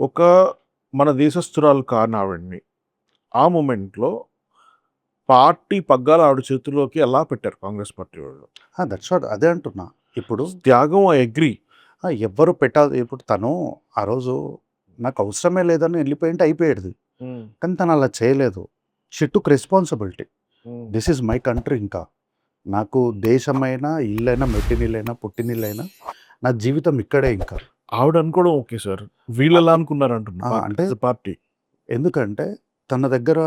ఒక మన దేశస్తురాలు కాని ఆవిడ్ని ఆ మూమెంట్‌లో పార్టీ పగ్గాలు ఆవిడ చేతుల్లోకి ఎలా పెట్టారు కాంగ్రెస్ పార్టీ వాళ్ళు? దట్స్ వాట్ అదే అంటున్నా. ఇప్పుడు త్యాగం ఐ అగ్రీ. ఆ! ఎవ్వరు పెట్టాలి ఇప్పుడు తను ఆ రోజు నాకు అవసరమే లేదని వెళ్ళిపోయింటే అయిపోయేది. కానీ తను అలా చేయలేదు. She took responsibility. This is my country ఇంకా. నాకు దేశమైనా, ఇల్లైనా, మెట్టినిల్లైనా, పుట్టినిల్లైనా నా జీవితం ఇక్కడే ఇంకా. ఆవిడ అనుకోవడం ఓకే సార్. వీళ్ళెలా అనుకున్నారంటున్నా. ఆ! అంటే పార్టీ. ఎందుకంటే తన దగ్గర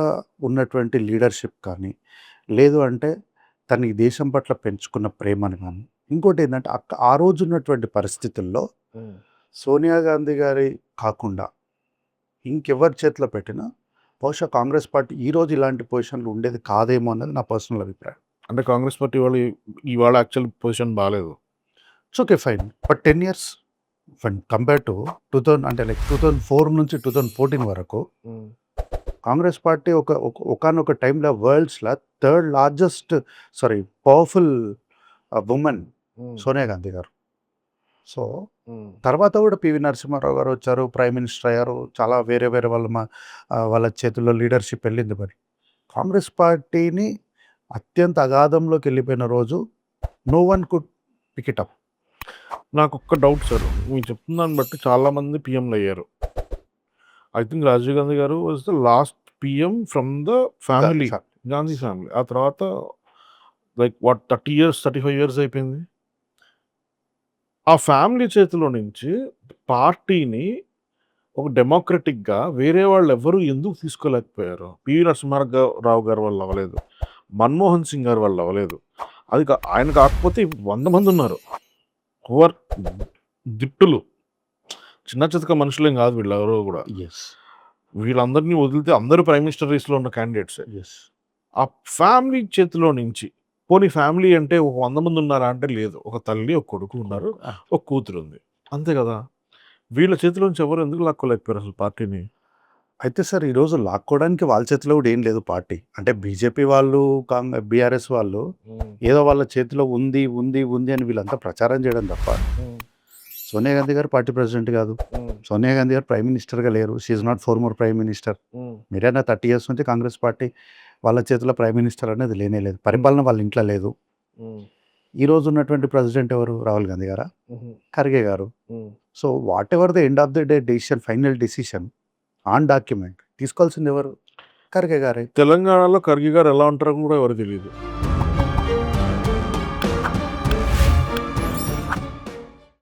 ఉన్నటువంటి లీడర్‌షిప్ కానీ, లేదు అంటే తను ఈ దేశం పట్ల పెంచుకున్న ప్రేమను గాని, ఇంకోటేందంటే అక్క ఆ రోజు ఉన్నటువంటి పరిస్థితుల్లో. సోనియా గాంధీ గారి కాకుండా ఇంకెవరి చేతిలో పెట్టినా బహుశా కాంగ్రెస్ పార్టీ ఈరోజు ఇలాంటి పొజిషన్‌లో ఉండేది కాదేమో అన్నది నా పర్సనల్ అభిప్రాయం. అంటే కాంగ్రెస్ పార్టీ వాళ్ళు ఇవాళ యాక్చువల్ పొజిషన్ బాలేదు. It's okay fine. But 10 years compare to 2000 అంటే లైక్ 2004 నుంచి 2014 వరకు హ్మ్. కాంగ్రెస్ పార్టీ ఒక ఒక ఒకానొక టైమ్‌లో వరల్డ్స్‌ల third largest sorry powerful hmm. Sonia Gandhi గారు. సో, హ్మ్. తర్వాత కూడా పివి నరసింహారావు గారు వచ్చారు. ప్రైమ్ మినిస్టర్ అయ్యారు. చాలా వేరే వేరే వాళ్ళ మ వాళ్ళ చేతుల్లో లీడర్‌షిప్ వెళ్ళింది మరి. కాంగ్రెస్ పార్టీని అత్యంత అగాధంలోకి వెళ్ళిపోయిన రోజు no one could pick it up. నాకొక్క doubt sir. మీరు చెప్తున్న దాన్ని బట్టి చాలా మంది పీఎంలయ్యారు. I think Rajiv Gandhi garu was the last PM from the family. ఫ్యా గాంధీ ఫ్యామిలీ. ఆ తర్వాత లైక్ వాట్ 30 ఇయర్స్, 35 ఇయర్స్ అయిపోయింది. ఆ ఫ్యామిలీ చేతిలో నుంచి పార్టీని ఒక డెమోక్రటిక్‌గా వేరే వాళ్ళెవ్వరు ఎందుకు తీసుకోలేకపోయారు? పివి నరసింహారావు రావు గారి వల్ల అవ్వలేదు. మన్మోహన్ సింగ్ గారి వల్ల అవ్వలేదు. అది ఆయన కాకపోతే 100 మందున్నారు. హూ ఆర్ దిట్టులు. చిన్న చితక మనుషులేం కాదు వీళ్ళెవరు కూడా. యెస్. వీళ్ళందరిని వదిలితే అందరూ ప్రైమ్ మినిస్టర్ రేస్‌లో ఉన్న క్యాండిడేట్సే. యెస్. ఆ ఫ్యామిలీ చేతిలో నుంచి పోనీ ఫ్యామిలీ అంటే ఒక 100 మంది ఉన్నారా అంటే లేదు. ఒక తల్లి, ఒక కొడుకు ఉన్నారు. ఒక కూతురుంది. అంతే కదా! వీళ్ళ చేతిలో నుంచి ఎవరు ఎందుకు లాక్కోలేకపోయారు అసలు పార్టీని? అయితే సార్ ఈరోజు లాక్కోవడానికి వాళ్ళ చేతిలో కూడా ఏం లేదు పార్టీ. అంటే బీజేపీ వాళ్ళు, కాంగ్ బీఆర్ఎస్ వాళ్ళు. ఏదో వాళ్ళ చేతిలో ఉంది, ఉంది, ఉంది అని వీళ్ళంతా ప్రచారం చేయడం తప్ప. సోనియా గాంధీ గారు పార్టీ ప్రెసిడెంట్ కాదు. సోనియా గాంధీ గారు ప్రైమ్ మినిస్టర్‌గా లేరు. She is not former prime minister. మీరైనా 30 ఇయర్స్ నుంచి కాంగ్రెస్ పార్టీ వాళ్ళ చేతిలో ప్రైమ్ మినిస్టర్ అనేది లేనే లేదు. పరిపాలన వాళ్ళ ఇంట్లో లేదు. ఈరోజు ఉన్నటువంటి ప్రెసిడెంట్ ఎవరు? రాహుల్ గాంధీ గారా? Kharge garu. So, whatever the end of the day decision final decision on document తీసుకోవాల్సింది ఎవరు? ఖర్గే గారే. తెలంగాణలో ఖర్గే గారు ఎలా ఉంటారో కూడా ఎవరు తెలియదు